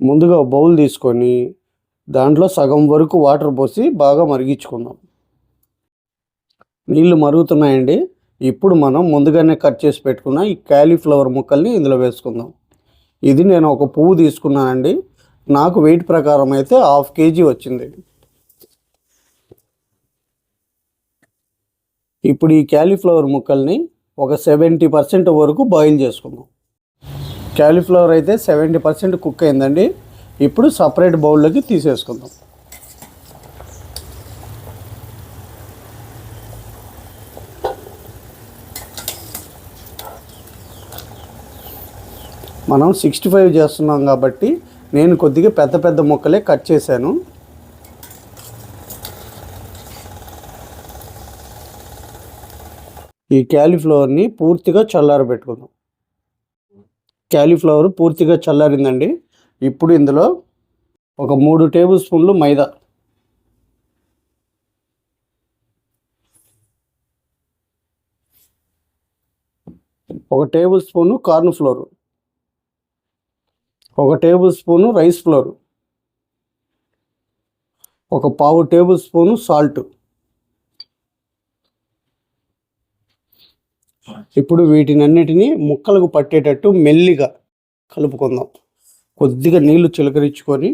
ముందుగా బౌల్ తీసుకొని దాంట్లో సగం వరకు వాటర్ పోసి బాగా మరిగించుకుందాం. నీళ్ళు మరుగుతున్నాయండి. ఇప్పుడు మనం ముందుగానే కట్ చేసి పెట్టుకున్న ఈ క్యాలీఫ్లవర్ ముక్కల్ని ఇందులో వేసుకుందాం. ఇది నేను ఒక పువ్వు తీసుకున్నానండి. నాకు వెయిట్ ప్రకారం అయితే హాఫ్ కేజీ వచ్చింది. ఇప్పుడు ఈ క్యాలీఫ్లవర్ ముక్కల్ని ఒక సెవెంటీ పర్సెంట్ వరకు బాయిల్ చేసుకుందాం. క్యాలీఫ్లవర్ అయితే సెవెంటీ పర్సెంట్ కుక్ అయిందండి. ఇప్పుడు సపరేట్ బౌల్లోకి తీసేసుకుందాం. మనం సిక్స్టీ ఫైవ్ చేస్తున్నాం కాబట్టి నేను కొద్దిగా పెద్ద పెద్ద ముక్కలే కట్ చేశాను. ఈ క్యాలీఫ్లవర్ని పూర్తిగా చల్లారబెట్టుకుందాం. క్యాలీఫ్లవర్ పూర్తిగా చల్లారిందండి. ఇప్పుడు ఇందులో ఒక మూడు టేబుల్ స్పూన్లు మైదా. ఒక టేబుల్ స్పూను కార్న్ ఫ్లోరు. ఒక టేబుల్ స్పూను రైస్ ఫ్లోరు. ఒక పావు టేబుల్ స్పూను సాల్ట్. ఇప్పుడు వీటినన్నిటినీ ముక్కలకు పట్టేటట్టు మెల్లిగా కలుపుకుందాం. కొద్దిగా నీళ్ళు చిలకరించుకొని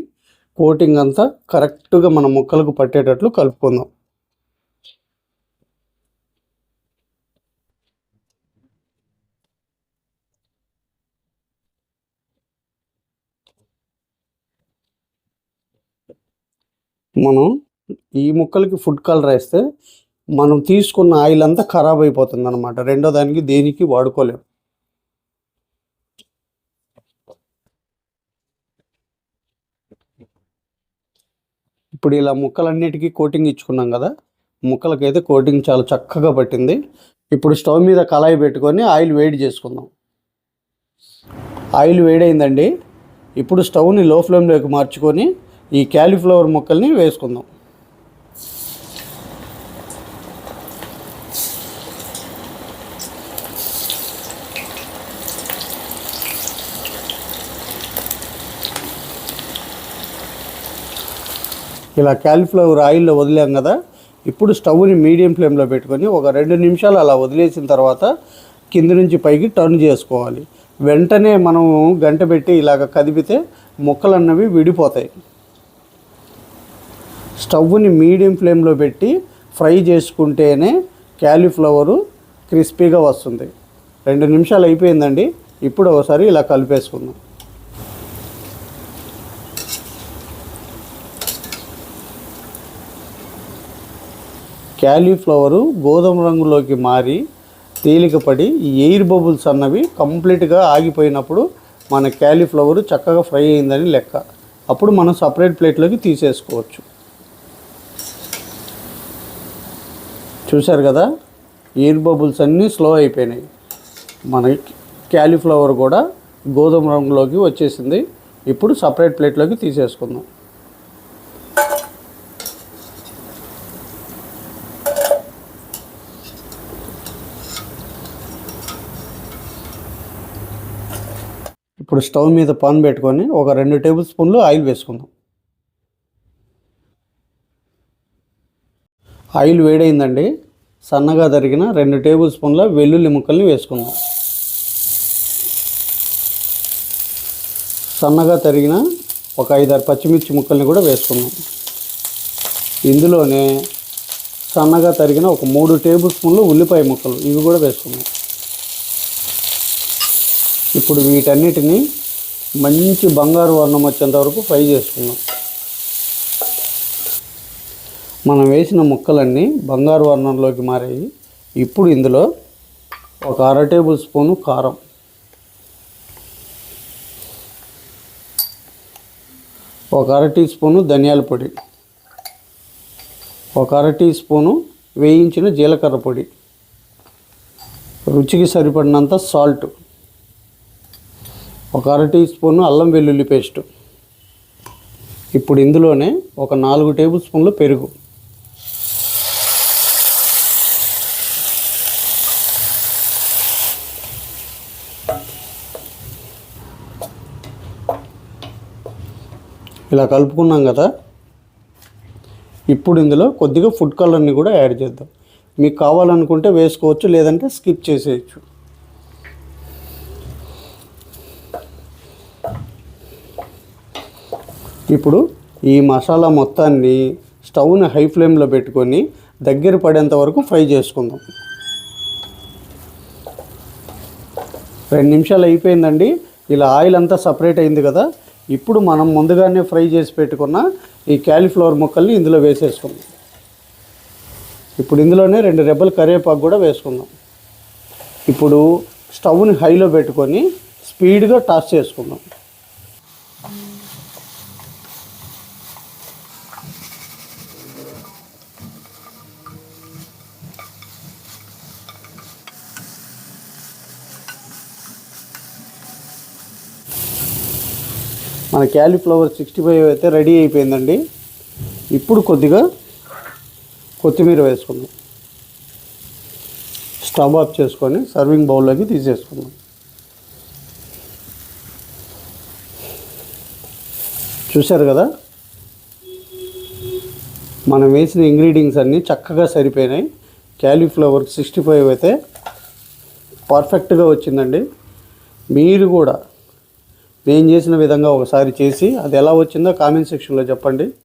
కోటింగ్ అంతా కరెక్ట్గా మన ముక్కలకు పట్టేటట్లు కలుపుకుందాం. మనం ఈ ముక్కలకి ఫుడ్ కలర్ వేస్తే మనం తీసుకున్న ఆయిల్ అంతా ఖరాబ్ అయిపోతుంది అనమాట రెండో దానికి దేనికి వాడుకోలేము ఇప్పుడు ఇలా ముక్కలన్నిటికీ కోటింగ్ ఇచ్చుకున్నాం కదా ముక్కలకైతే కోటింగ్ చాలా చక్కగా పట్టింది. ఇప్పుడు స్టవ్ మీద కళాయి పెట్టుకొని ఆయిల్ వేడి చేసుకుందాం. ఆయిల్ వేడైందండి. ఇప్పుడు స్టవ్ని లో ఫ్లేమ్లోకి మార్చుకొని ఈ క్యాలీఫ్లవర్ ముక్కల్ని వేసుకుందాం. ఇలా క్యాలిఫ్లవర్ ఆయిల్లో వదిలాం కదా ఇప్పుడు స్టవ్ని మీడియం ఫ్లేమ్లో పెట్టుకొని ఒక రెండు నిమిషాలు అలా వదిలేసిన తర్వాత కింద నుంచి పైకి టర్న్ చేసుకోవాలి. వెంటనే మనం గంట పెట్టి ఇలాగ కదిపితే ముక్కలు అన్నవి విడిపోతాయి. స్టవ్ని మీడియం ఫ్లేమ్లో పెట్టి ఫ్రై చేసుకుంటేనే క్యాలీఫ్లవరు క్రిస్పీగా వస్తుంది. రెండు నిమిషాలు అయిపోయిందండి ఇప్పుడు ఒకసారి ఇలా కలిపేసుకుందాం. క్యాలీఫ్లవరు గోధుమ రంగులోకి మారి తేలికపడి ఈ ఎయిర్ బబుల్స్ అన్నవి కంప్లీట్గా ఆగిపోయినప్పుడు మన క్యాలీఫ్లవర్ చక్కగా ఫ్రై అయిందని లెక్క. అప్పుడు మనం సపరేట్ ప్లేట్లోకి తీసేసుకోవచ్చు. చూశారు కదా? ఎయిర్ బబుల్స్ అన్నీ స్లో అయిపోయినాయి. మన క్యాలీఫ్లవర్ కూడా గోధుమ రంగులోకి వచ్చేసింది. ఇప్పుడు సపరేట్ ప్లేట్లోకి తీసేసుకుందాం. ఇప్పుడు స్టవ్ మీద పాన్ పెట్టుకొని ఒక రెండు టేబుల్ స్పూన్లు ఆయిల్ వేసుకుందాం. ఆయిల్ వేడైందండి. సన్నగా తరిగిన రెండు టేబుల్ స్పూన్ల వెల్లుల్లి ముక్కల్ని వేసుకుందాం. సన్నగా తరిగిన ఒక ఐదారు పచ్చిమిర్చి ముక్కల్ని కూడా వేసుకుందాం. ఇందులోనే సన్నగా తరిగిన ఒక మూడు టేబుల్ స్పూన్లు ఉల్లిపాయ ముక్కలు ఇవి కూడా వేసుకుందాం. ఇప్పుడు వీటన్నిటిని మంచి బంగారు వర్ణం వచ్చేంత వరకు ఫ్రై చేసుకుందాం. మనం వేసిన ముక్కలన్నీ బంగారు వర్ణంలోకి మారాయి. ఇప్పుడు ఇందులో ఒక అర టేబుల్ స్పూను కారం. ఒక అర టీ స్పూను ధనియాల పొడి. ఒక అర టీ స్పూను వేయించిన జీలకర్ర పొడి. రుచికి సరిపడినంత సాల్ట్. ఒక అర టీ స్పూను అల్లం వెల్లుల్లి పేస్ట్. ఇప్పుడు ఇందులోనే ఒక నాలుగు టేబుల్ స్పూన్లు పెరుగు. ఇలా కలుపుకున్నాం కదా. ఇప్పుడు ఇందులో కొద్దిగా ఫుడ్ కలర్ని కూడా యాడ్ చేద్దాం. మీకు కావాలనుకుంటే వేసుకోవచ్చు లేదంటే స్కిప్ చేసేయచ్చు. ఇప్పుడు ఈ మసాలా మొత్తాన్ని స్టవ్ని హై ఫ్లేమ్లో పెట్టుకొని దగ్గర పడేంత వరకు ఫ్రై చేసుకుందాం. రెండు నిమిషాలు అయిపోయిందండి. ఇలా ఆయిల్ అంతా సపరేట్ అయింది కదా. ఇప్పుడు మనం ముందుగానే ఫ్రై చేసి పెట్టుకున్న ఈ క్యాలీఫ్లవర్ ముక్కల్ని ఇందులో వేసేసుకుందాం. ఇప్పుడు ఇందులోనే రెండు రెబ్బలు కరివేపాకు కూడా వేసుకుందాం. ఇప్పుడు స్టవ్ని హైలో పెట్టుకొని స్పీడ్గా టాస్ చేసుకుందాం. మన క్యాలీఫ్లవర్ సిక్స్టీ ఫైవ్ అయితే రెడీ అయిపోయిందండి. ఇప్పుడు కొద్దిగా కొత్తిమీర వేసుకుందాం. స్టవ్ ఆఫ్ చేసుకొని సర్వింగ్ బౌల్లోకి తీసేసుకుందాం. చూశారు కదా? మనం వేసిన ఇంగ్రీడియంట్స్ అన్నీ చక్కగా సరిపోయినాయి. క్యాలీఫ్లవర్ సిక్స్టీ ఫైవ్ అయితే పర్ఫెక్ట్గా వచ్చిందండి. మీరు కూడా నేను చేసిన విధంగా ఒకసారి చేసి అది ఎలా వచ్చిందో కామెంట్ సెక్షన్లో చెప్పండి.